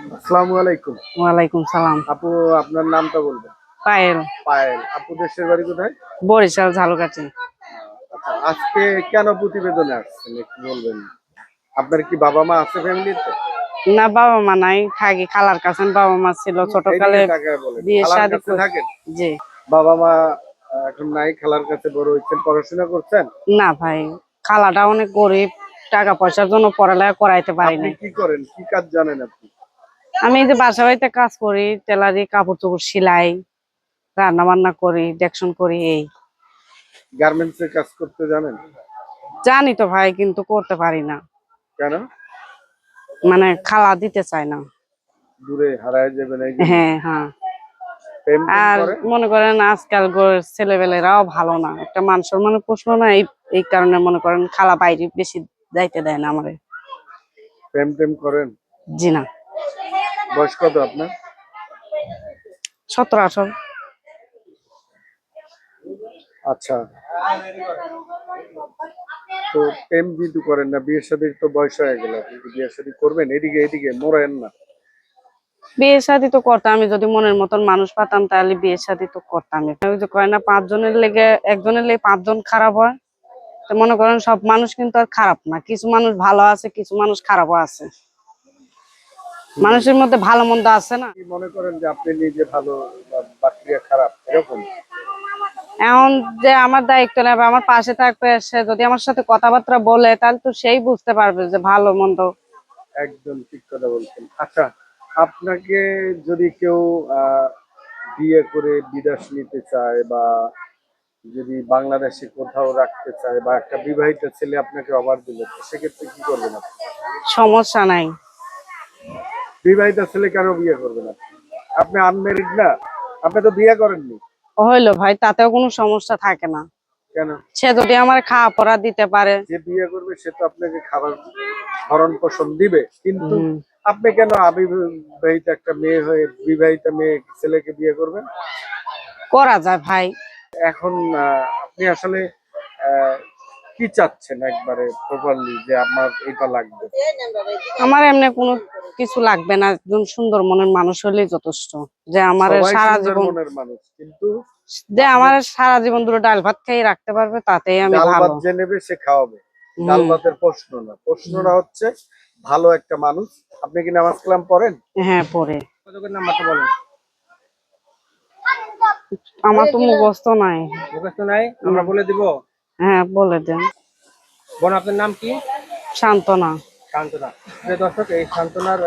আসসালামু আলাইকুম। ওয়ালাইকুম সালাম। আপু আপনার নামটা বলবেন? পায়েল। পায়েল। আপু দেশের বাড়ি কোথায়? বরিশাল ঝালকাঠি। আচ্ছা আজকে কেন প্রতিবেদনে আসছেন একটু বলবেন? আপনার কি বাবা মা আছে ফ্যামিলিতে? না বাবা মা নাই থাকি খালার কাছে। বাবা মা ছিল ছোটকালে। বিয়ে শাদী থাকেন? জি। বাবা মা এখন নাই খালার কাছে বড় হয়েছেন পড়াশোনা করছেন? না ভাই। খালাটা অনেক গরিব টাকা পয়সার জন্য পড়ালেখা করাইতে পারি নাই। কি করেন? কি কাজ জানেন আপনি? আমি এই যে বাসা বাড়িতে কাজ করি টেলারি কাপড় চোপড় সেলাই রান্না বান্না করি দেখশন করি এই। গার্মেন্টস এর কাজ করতে জানেন? জানি তো ভাই কিন্তু করতে পারি না। কেন? মানে খালা দিতে চায় না। দূরে হারায় যাবেন হ্যাঁ হ্যাঁ। আর মনে করেন আজকাল ছেলেবেলেরাও ভালো না। একটা মান সম্মান প্রশ্ন না এই এই কারণে মনে করেন খালা বাইরে বেশি যাইতে দেয় না আমারে। প্রেম টেম করেন? জি না। বয়স কত আপনার? সতেরো আঠারো। আচ্ছা। তো প্রেম যেহেতু করেন না বিয়ে শাদীর তো বয়স হয়ে গেল আপনি কি বিয়ে শাদী করবেন? এদিকে এদিকে মোড়েন না। বিয়ে শাদি তো করতাম আমি যদি মনের মতন মানুষ পাতাম তাহলে বিয়ে শাদি তো করতাম। ওই যে কয় না পাঁচজনের লেগে একজনের লেগে পাঁচজন খারাপ হয়। তো মনে করেন সব মানুষ কিন্তু আর খারাপ না কিছু মানুষ ভালো আছে কিছু মানুষ খারাপও আছে। মানুষের মধ্যে ভালো মন্দ আছে না? মনে করেন যে আপনি নিজে ভালো বা বাকিরা খারাপ এরকম? এখন যে আমার দায়িত্ব নেবে আমার পাশে থাকবে সে যদি আমার সাথে কথাবার্তা বলে তাহলে তো সেই বুঝতে পারবে যে ভালো মন্দ। একদম ঠিক কথা বলছেন। আচ্ছা আপনাকে যদি কেউ বিয়ে করে বিদেশ নিতে চায় বা যদি বাংলাদেশে কোথাও রাখতে চায় বা একটা বিবাহিত ছেলে আপনাকে অবার দিল সেক্ষেত্রে কি করবেন সমস্যা নাই। বিবাহিত ছেলে কেন বিয়ে করবে না। আপনি আনমেরিড না আপনি তো বিয়ে করেননি। হইল ভাই তাতেও কোনো সমস্যা থাকে না। কেন? সে যদি আমার খাওয়া পড়া দিতে পারে। যে বিয়ে করবে সে তো আপনাকে খাবার ভরণ পোষণ দিবে। কিন্তু আপনি কেন অবিবাহিত একটা মেয়ে হয়ে বিবাহিত মেয়ে ছেলেকে বিয়ে করবেন? করা যায় ভাই। এখন আপনি আসলে আহ, কি চাচ্ছেন একবারে প্রপারলি যে আমার এটা লাগবে? আমার এমনি কোনো কিছু লাগবে না। একজন সুন্দর মনের মানুষ হলেই যথেষ্ট। যে আমার সবাই সারা সুন্দর জীবন মনের মানুষ কিন্তু যে আমার সারা জীবন ধরে ডাল ভাত খেয়ে রাখতে পারবে তাতেই আমি ডাল ভালো। ভাত যে নেবে সে খাওয়াবে। হুম। ডাল ভাতের প্রশ্ন না। প্রশ্নটা হচ্ছে ভালো একটা মানুষ। আপনি কি নামাজ কালাম পড়েন? হ্যাঁ পরে কতক্ষণ নাম্বারটা বলেন আমার তো মুখস্থ নাই। মুখস্থ নাই? আমরা বলে দিব। হ্যাঁ বলে দেন। বোন আপনার নাম কি? শান্তনা। প্রিয় দর্শক এই শান্তনার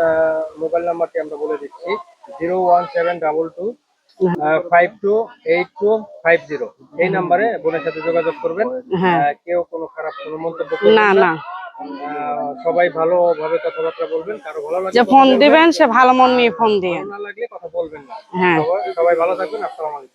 মোবাইল নাম্বারটি আমরা বলে দিচ্ছি zero one seven double two five two eight two five zero. এই নাম্বারে বোনের সাথে যোগাযোগ করবেন। হ্যাঁ। কেউ কোনো খারাপ কোনো মন্তব্য না না। সবাই ভালোভাবে কথাবার্তা বলবেন কারও ভালো কথা ফোন দিবেন সে ভালো মন নিয়ে ফোন দিয়ে। না লাগলে কথা বলবেন না। হ্যাঁ। সবাই- সবাই ভালো থাকবেন আসসালামু আলাইকুম।